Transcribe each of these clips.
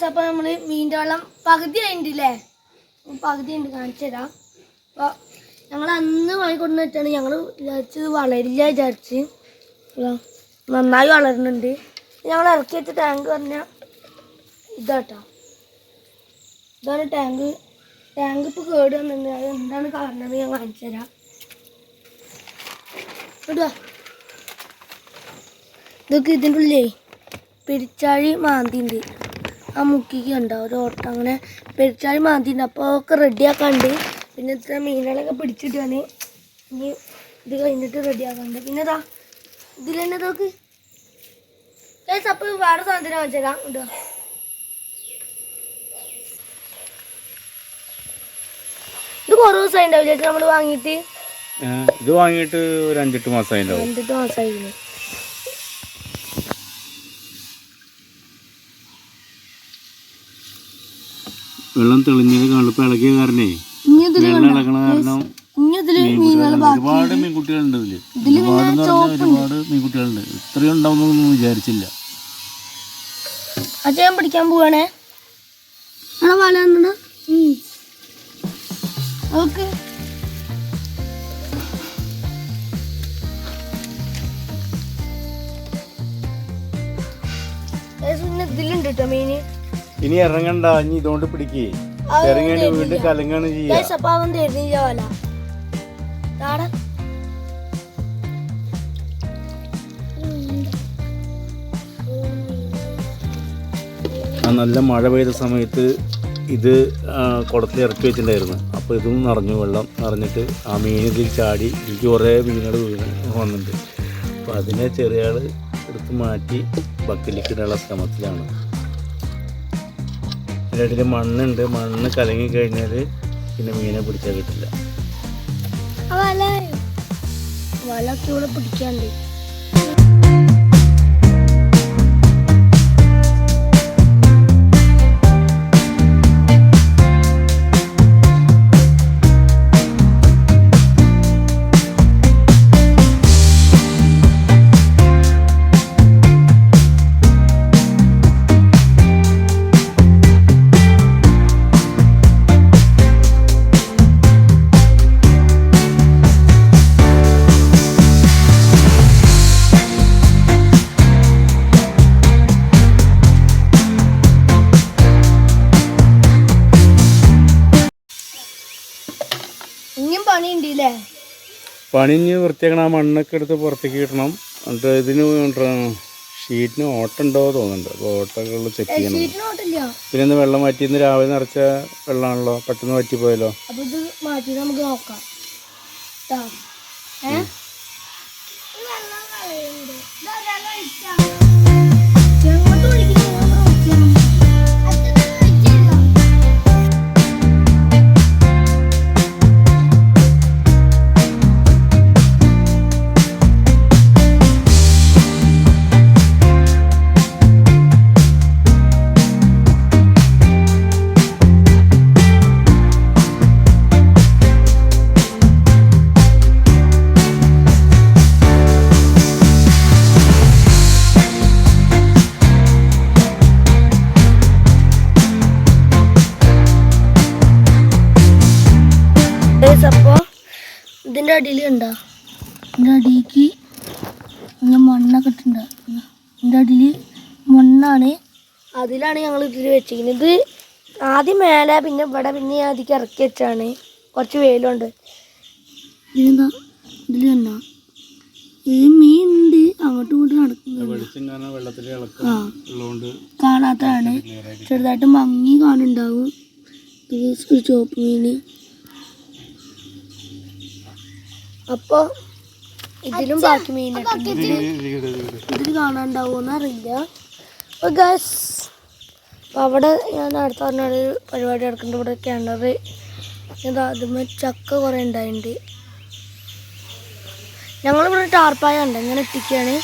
Guys അപ്പോൾ നമ്മൾ മീന്റെ വെള്ളം പകുതി കഴിഞ്ഞിട്ടില്ലേ? പകുതി ഉണ്ട് കാണിച്ചു തരാം. അപ്പോൾ ഞങ്ങൾ അന്ന് വാങ്ങിക്കൊണ്ടു വെച്ചാണ് ഞങ്ങൾ വിചാരിച്ചത് വളരില്ല വിചാരിച്ച്. നന്നായി വളരുന്നുണ്ട് ഞങ്ങൾ ഇറക്കി വെച്ച ടാങ്ക് പറഞ്ഞാൽ ഇതാട്ടോ. ഇതാണ് ടാങ്ക് ടാങ്ക് ഇപ്പോൾ കേട് വന്നിട്ടുണ്ട്. അത് എന്താണ് കാരണം ഞാൻ കാണിച്ചു തരാം. ഇടുക ഇതൊക്കെ ഇതിന്റെ ഉള്ളിലേ പെരിച്ചാഴി മാന്തിണ്ട് ആ മുക്കിക്ക് ഉണ്ടോ ഒരു ഓട്ടം അങ്ങനെ പെരിച്ചാൽ മാന്തി അപ്പോൾ ഒക്കെ റെഡിയാക്കാണ്ട് പിന്നെ ഇത്ര മീനുകളൊക്കെ പിടിച്ചിട്ട് പിടിച്ചിട്ടാണ് ഇനി ഇത് കഴിഞ്ഞിട്ട് റെഡിയാക്കാണ്ട് പിന്നെ ഇതാ ഇതിൽ തന്നെ ഇതൊക്കെ അപ്പോൾ വേറെ സാധനം വെച്ചേക്കാം ഇടുക ഇത് കുറേ ദിവസമായി ഉണ്ടാവില്ല നമ്മൾ വാങ്ങിയിട്ട് ഇത് വാങ്ങിയിട്ട് ഒരു അഞ്ചെട്ട് മാസമായി അഞ്ചെട്ട് മാസമായിരുന്നു വെള്ളം തെളിഞ്ഞത് കാണുമ്പോൾ ഇളകിയ കാരണേ. വെള്ളം ഇളകണ കാരണം ഒരുപാട് മീൻകുട്ടികളുണ്ട് ഇതിൽ. ഒരുപാട് ഒരുപാട് മീൻകുട്ടികളുണ്ട്. ഇത്രയും ഉണ്ടാവുന്നൊന്നും വിചാരിച്ചില്ല. അച്ഛൻ പിടിക്കാൻ പോവാണേ. വല ഓക്കെ ഇതിലുണ്ട് കേട്ടോ മീന് ഇനി ഇറങ്ങണ്ട ഇനി ഇതുകൊണ്ട് പിടിക്കേ. അത് ഇറങ്ങേണ്ടി വീണ്ടും കലങ്ങാണ് ചെയ്യാ. ആ നല്ല മഴ പെയ്ത സമയത്ത് ഇത് കുളത്തിൽ ഇറക്കി വെച്ചിട്ടുണ്ടായിരുന്നു. അപ്പോൾ ഇതും നിറഞ്ഞു വെള്ളം നിറഞ്ഞിട്ട് ആ മീൻ ഇതിൽ ചാടി എനിക്ക് കുറേ മീനുകൾ വീണ് വന്നിട്ടുണ്ട്. അപ്പോൾ അതിനെ ചെറിയ ആൾ എടുത്ത് മാറ്റി ഇടാനുള്ള ശ്രമത്തിലാണ്. അതിന്റെ മണ്ണുണ്ട്. മണ്ണ് കലങ്ങി കഴിഞ്ഞാൽ പിന്നെ മീനെ പിടിച്ചാൽ കിട്ടില്ല വല വലൊക്കെ പിടിക്കാണ്ട് പണിയുണ്ട് അല്ലേ പണിഞ്ഞ് വൃത്തിയാക്കണം ആ മണ്ണൊക്കെ എടുത്ത് പുറത്തേക്ക് കിട്ടണം എന്നിട്ട് ഇതിന് ഷീറ്റിന് ഓട്ടുണ്ടോ തോന്നുന്നുണ്ട്. അപ്പോൾ ഓട്ടകൾ ചെക്ക് ചെയ്യണം. പിന്നെ ഇന്ന് വെള്ളം മാറ്റി ഇന്ന് രാവിലെ നിറച്ച വെള്ളമാണല്ലോ പെട്ടെന്ന് പറ്റിപ്പോയല്ലോ അപ്പൊ ഇത് മാറ്റി നമുക്ക് നോക്കാം. ഇതിന്റെ അടിയിൽ ഉണ്ടോ? ഇതിന്റെ അടിക്ക് നല്ല മണ്ണൊക്കെ ഇട്ടുണ്ട് ഇതിന്റെ അടിയിൽ മണ്ണാണ്. അതിലാണ് ഞങ്ങൾ ഇതിൽ വെച്ചിരിക്കുന്നത്. ഇത് ആദ്യം മേലെ പിന്നെ ഇവിടെ പിന്നെ ആദ്യം ഇറക്കി വെച്ചാണ് കുറച്ച് വെയിലുണ്ട്. ഇതിനെന്താ ഇതിൽ കണ്ടോ? ഈ മീൻ ഉണ്ട്. അങ്ങോട്ടും ഇങ്ങോട്ടും നടക്കുന്നത് കാണാത്തതാണ്. ചെറുതായിട്ട് മങ്ങി കാണുണ്ടാവും ഇത് ചുവപ്പ് മീന് അപ്പോൾ ഇതിലും ബാക്കി മീൻ ഇതിൽ കാണാണ്ടാവുമെന്ന് അറിയില്ല. അപ്പൊ ഗസ് അവിടെ ഞാൻ അടുത്ത പറഞ്ഞൊരു പരിപാടി നടക്കുന്നുണ്ട്. ഇവിടെ കിണർ എന്താ അതുമ്മേ ചക്ക കുറെ ഉണ്ടായിട്ടുണ്ട് ഞങ്ങളിവിടെ ടാർപ്പായ ഉണ്ട് ഇങ്ങനെ ഇട്ടിക്കാണ്.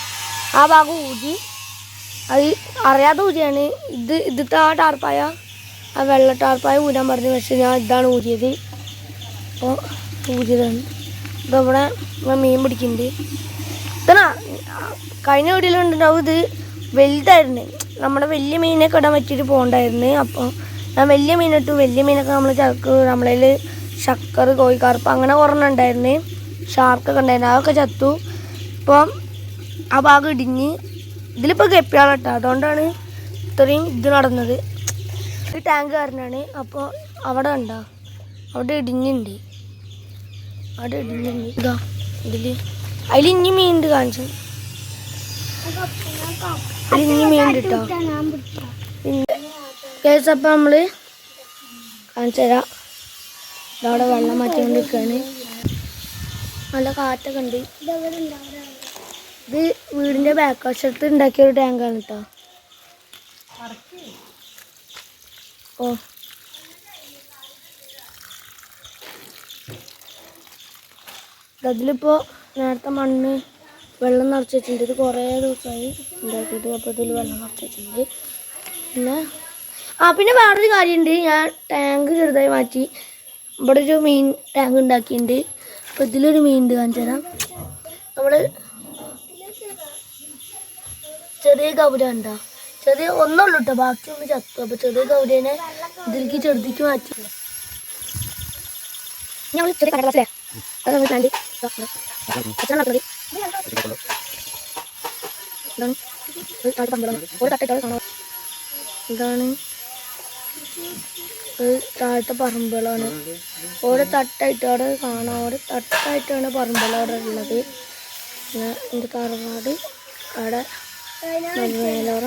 ആ ഭാഗം ഊതി. അത് അറിയാതെ ഊതിയാണ്. ഇത് ഇതിത്തെ ആ ടാർപ്പായ ആ വെള്ള ടാർപ്പായ ഊരാൻ പറഞ്ഞു. പക്ഷെ ഞാൻ ഇതാണ് ഊതിയത്. അപ്പോൾ ഊരിയതാണ് ഇതവിടെ ഇവിടെ മീൻ പിടിക്കുന്നുണ്ട് ഇതനാ കഴിഞ്ഞ വീട്ടിലുണ്ടാവും ഇത് വലുതായിരുന്നു. നമ്മുടെ വലിയ മീനൊക്കെ ഇടാൻ പറ്റിയിട്ട് പോകണ്ടായിരുന്നു. അപ്പോൾ ഞാൻ വലിയ മീനിട്ടു വലിയ മീനൊക്കെ നമ്മൾ ചക്ക് നമ്മളതിൽ ശക്കർ കോഴിക്കാർപ്പ് അങ്ങനെ ഒരെണ്ണം ഉണ്ടായിരുന്നു. ഷാർക്കൊക്കെ ഉണ്ടായിരുന്നു. അതൊക്കെ ചത്തു. ഇപ്പം ആ ഭാഗം ഇടിഞ്ഞ് ഇതിലിപ്പോൾ ഗപ്പിയാളട്ടോ. അതുകൊണ്ടാണ് ഇത്രയും ഇത് നടന്നത്. ഒരു ടാങ്ക് കാരനാണ്. അപ്പോൾ അവിടെ ഉണ്ടോ അവിടെ ഇടിഞ്ഞുണ്ട്. അവിടെ ഇടിഞ്ഞുണ്ട് ഇതാ ഇതിൽ അതിൽ ഇനി മീൻ ഉണ്ട് കാണിച്ചു. അതിൽ ഇനി മീൻ ഉണ്ട് കേട്ടോ കേസ് അപ്പം നമ്മൾ കാണിച്ചു തരാം. ഇതവിടെ വെള്ളം മാറ്റിക്കൊണ്ടിരിക്കുകയാണ് നല്ല കാറ്റൊക്കെ ഉണ്ട് ഇത് വീടിന്റെ ബാക്ക് വശത്ത് ഉണ്ടാക്കിയ ഒരു ടാങ്കാണ് കേട്ടോ ഓ. അതിലിപ്പോൾ നേരത്തെ മണ്ണ് വെള്ളം നിറച്ച് വെച്ചിട്ടുണ്ട് ഇത് കുറേ ദിവസമായി ഉണ്ടാക്കിയിട്ട് അപ്പോൾ ഇതിൽ വെള്ളം നിറച്ച് വെച്ചിട്ടുണ്ട് പിന്നെ ആ പിന്നെ വേറൊരു കാര്യമുണ്ട് ഞാൻ ടാങ്ക് ചെറുതായി മാറ്റി. ഇവിടെ ഒരു മീൻ ടാങ്ക് ഉണ്ടാക്കിയിട്ടുണ്ട് അപ്പോൾ ഇതിലൊരു മീൻ ഉണ്ട് കാണിച്ചു തരാം. നമ്മൾ ചെറിയ കൗര ഉണ്ടോ ചെറിയ ഒന്നുള്ളൂ കേട്ടോ ബാക്കി ഒന്ന് ചത്തു. അപ്പോൾ ചെറിയ കൗരേനെ ഇതിലേക്ക് ചെറുതിക്ക് മാറ്റി. ഞങ്ങൾ ചെറിയ കടലാസിലേ അത് എന്താണ് താഴത്തെ പറമ്പുകളാണ്. ഓരോ തട്ടായിട്ട് അവിടെ കാണാം. ഓരോ തട്ടായിട്ടാണ് പറമ്പുകൾ അവിടെ ഉള്ളത്. എന്റെ തറവാട് അവിടെ മേലോറ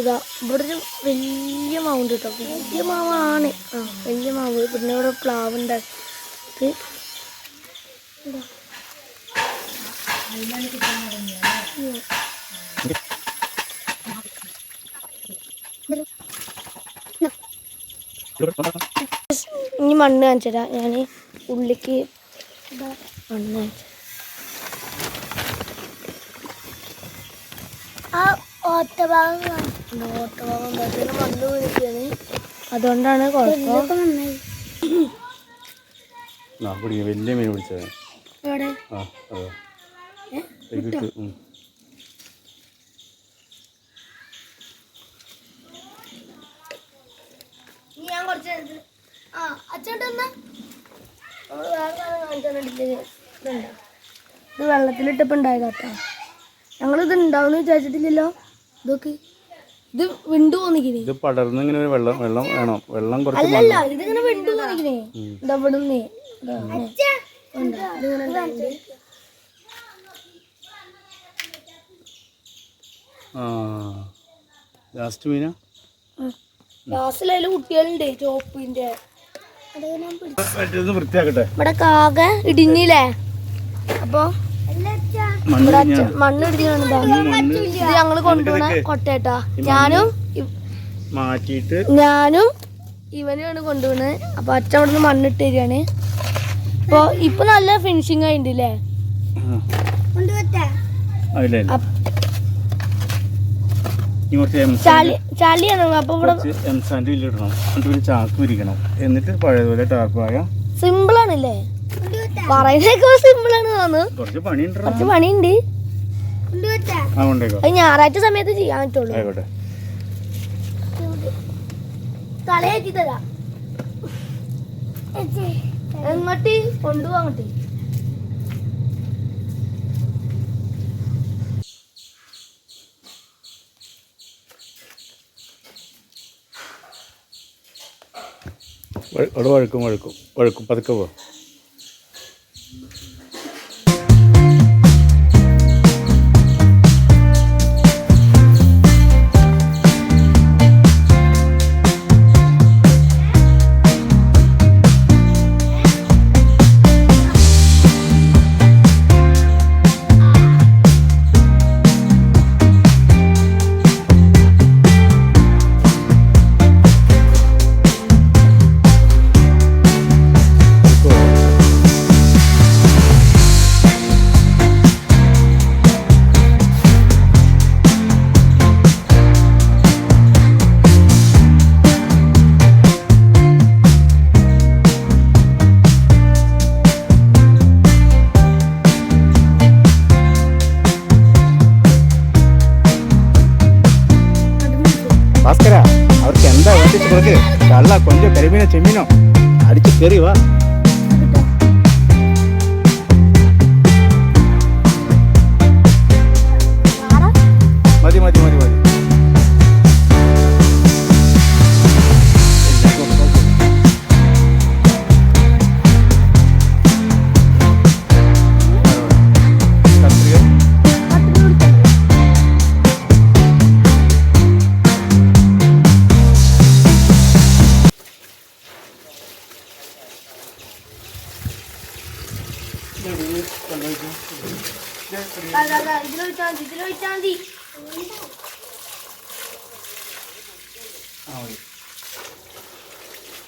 ഇതാ ഇവിടെ ഒരു വലിയ മാവുണ്ട് കേട്ടോ. വലിയ മാവാണ്. ആ വലിയ മാവ്. പിന്നെ ഇവിടെ പ്ലാവ് ഉണ്ടാക്കി. ഇനി മണ്ണ് കാണിച്ചു തരാം. ഞാൻ ഉള്ളിക്ക് മണ്ണ് കാണിച്ചു ആ ഓട്ടഭാഗം ഓട്ടഭാഗം മണ്ണ് വീണിട്ടാണ് അതുകൊണ്ടാണ് കുഴപ്പം. വലിയ മീൻ പിടിച്ചത്. എവിടെ ആ ഞാൻ കുറച്ച് ഇത് വെള്ളത്തിലിട്ടപ്പോൾ ഉണ്ടായതാട്ടോ ഞങ്ങളിത് ഉണ്ടാവുമെന്ന് വിചാരിച്ചിട്ടില്ലല്ലോ. ഇതൊക്കെ. ഇത് വിണ്ടു പോന്നിക്കണേ ഇത് പടർന്ന് ഇങ്ങനെ ഒരു വെള്ളം വെള്ളം വേണം. വെള്ളം കുറച്ച് അല്ലല്ല ഇതിങ്ങനെ വിണ്ടു പോന്നിക്കണേ ഇതാ ലാസ്റ്റ് മീന? കുട്ടികളുണ്ട് ചോപ്പിന്റെ വൃത്തിയാക്കട്ടെ. ഇവിടെ കാക ഇടിഞ്ഞില്ലേ? അപ്പൊ മണ്ണ് ഇടിഞ്ഞാണ് ഇത്. ഞങ്ങൾ കൊണ്ടുപോണ കൊട്ടേട്ടാ. ഞാനും ഞാനും ഇവനുമാണ് കൊണ്ടുപോണത്. അപ്പൊ അച്ഛൻ അവിടെ നിന്ന് മണ്ണിട്ട് തരികയാണ്. അപ്പൊ ഇപ്പൊ നല്ല ഫിനിഷിങ് ആയിട്ടുണ്ട് അല്ലേ ഇടണം. എന്നിട്ട് പിന്നെ ചാക്ക് വിരിക്കണം എന്നിട്ട് പഴയതുപോലെ ടാർപ്പായ സിമ്പിൾ ആണല്ലേ? പറയുന്നതൊക്കെ സിമ്പിൾ ആണ് തോന്നുന്നു. കുറച്ച് പണിയുണ്ടോ കുറച്ച് പണിയുണ്ട്. അത് ഞായറാഴ്ച സമയത്ത് ചെയ്യാൻ പറ്റുള്ളൂ. ആയിക്കോട്ടെ. തലയാക്കി തരാം. എങ്ങോട്ട്? കൊണ്ടുപോകാൻ അങ്ങോട്ട്. അവിടെ വഴുക്കും. വഴുക്കും. പതുക്കെ പോ. കരിമീനോ ചെമ്മീനോ? അടിച്ച് കയറി വാ. മതി മതി മതി മതി.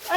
ആ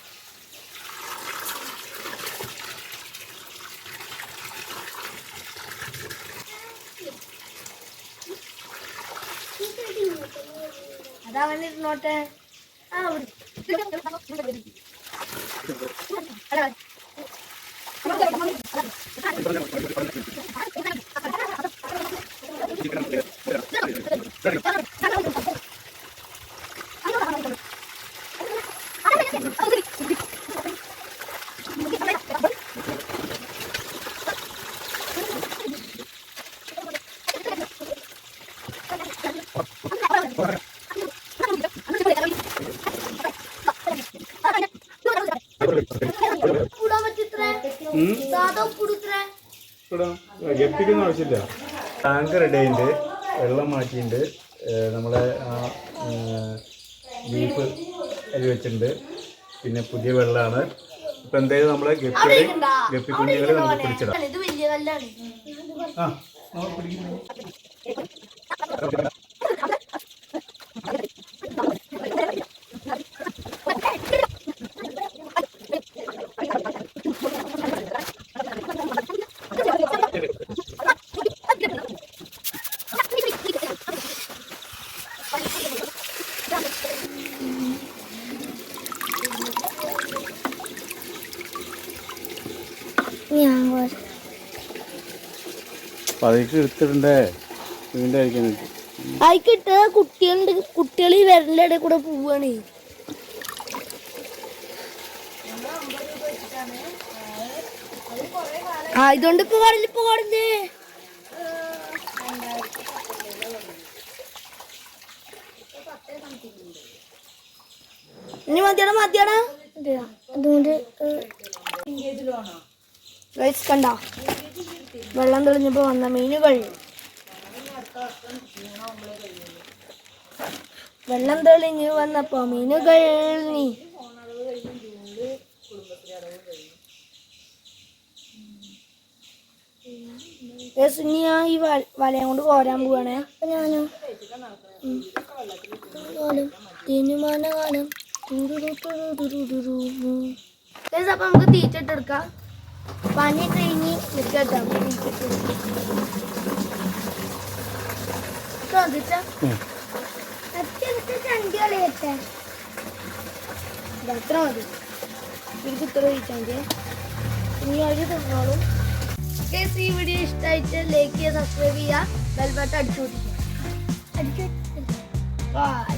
അതാ വന്നിരുന്നോട്ടെ ആ ഉപ്പിടാൻ ഗപ്പിക്കൊന്നും ആവശ്യമില്ല. ടാങ്ക് റെഡി ആയിട്ടുണ്ട്. വെള്ളം മാറ്റിയിട്ടുണ്ട്. നമ്മളെ ആ ബീഫ് അരി വെച്ചിട്ടുണ്ട്. പിന്നെ പുതിയ വെള്ളമാണ് ഇപ്പം എന്തായാലും നമ്മളെ ഗപ്പികളെ. ഗപ്പി കുഞ്ഞുങ്ങളെ നമുക്ക് പിടിച്ചിടാം. ആ നമ്മൾ പിടിക്കുന്നു ഞാൻ എടുത്തിട്ടുണ്ടേ കുട്ടികളുണ്ട് കുട്ടികൾ ഈ വിരലിന്റെ ഇടയിൽ കൂടെ പോവാണ്. ആയതുകൊണ്ട് ഇപ്പൊ കടലിൽ ഇപ്പൊ കടന്ന് ഇനി മതിയാണോ? മതിയാണോ? അതുകൊണ്ട് ഗൈസ് കണ്ട. വെള്ളം തെളിഞ്ഞപ്പോ വന്ന മീനുകൾ. വെള്ളം തെളിഞ്ഞ് വന്നപ്പോ മീനുകൾ. നീ ഗൈസ് ഇനി ഞാൻ ഈ വലയം കൊണ്ട് കോരാൻ പോവാണേ. ഞാനും ഗൈസ് അപ്പൊ നമുക്ക് തീറ്റിട്ടെടുക്കാം പനി കഴിഞ്ഞ് നിൽക്കട്ടോ ശ്രദ്ധിച്ച ചണ്ടി കളയട്ടെ അത്ര മതി. എനിക്ക് ഇത്ര ചോദിച്ചാൽ ഇനി ഒരു തിന്നോളൂ. കേസ് ഈ വീഡിയോ ഇഷ്ടമായിട്ട് ലൈക്ക് ചെയ്യുക സബ്സ്ക്രൈബ് ചെയ്യുക ബെൽ ബട്ടൺ അടിച്ചു പിടിക്കുക അടിച്ചു ബൈ